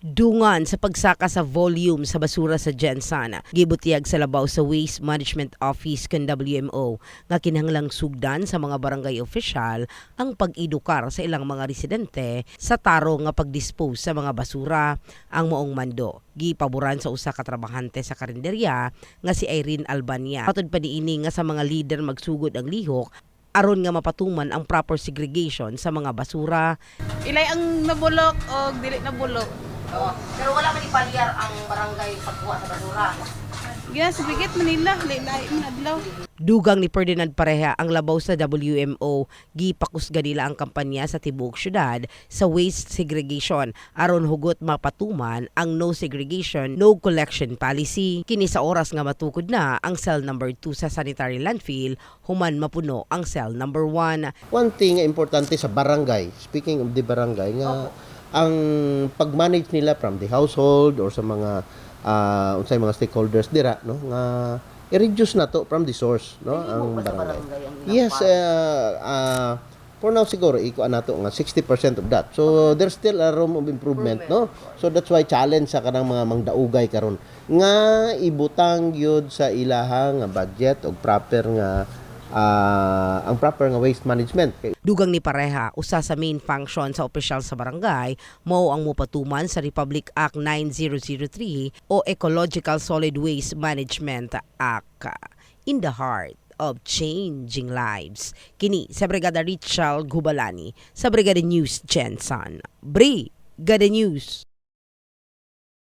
dungan sa pagsaka sa volume sa basura sa Gensana. Gibutiyag sa labaw sa Waste Management Office kan WMO nga kinahanglang sugdan sa mga barangay official ang pag-edukar sa ilang mga residente sa taro nga pag-dispose sa mga basura ang moong mando. Gipaboran sa usa ka trabahante sa karinderya nga si Irene Albania. Patod pa niini nga sa mga leader magsugod ang lihok aron nga mapatuman ang proper segregation sa mga basura Ilay ang nabulok o dili nabulok. Pero wala man ipalyar ang barangay pagkuha sa basura. Yes, bigit Manila, lilay man adlaw. Dugang ni Ferdinand Pareha ang labaw sa WMO, gipakusga nila ang kampanya sa tibuok syudad sa waste segregation aron hugot mapatuman ang no segregation, no collection policy. Kini sa oras nga matukod na ang cell number 2 sa sanitary landfill, human mapuno ang cell number 1. One thing nga importante sa barangay, speaking of the barangay, nga ang pag-manage nila from the household or sa mga uh, unsay mga stakeholders dira no nga i-reduce na to from the source no ang barangay. Yes, uh, uh, for now siguro iko nato nga 60% of that. So there's still a room of improvement, no? So that's why challenge sa kanang mga mangdaugay karon nga ibutang gyud sa ilahang nga budget og proper nga ah, ang proper nga waste management. Dugang ni Pareha, usa sa main function sa opisyal sa barangay, mao ang mupatuman sa Republic Act 9003 o Ecological Solid Waste Management Act in the heart of changing lives. Kini sa Brigada Richard Gubalani sa Brigada News Jensen. Brigada News.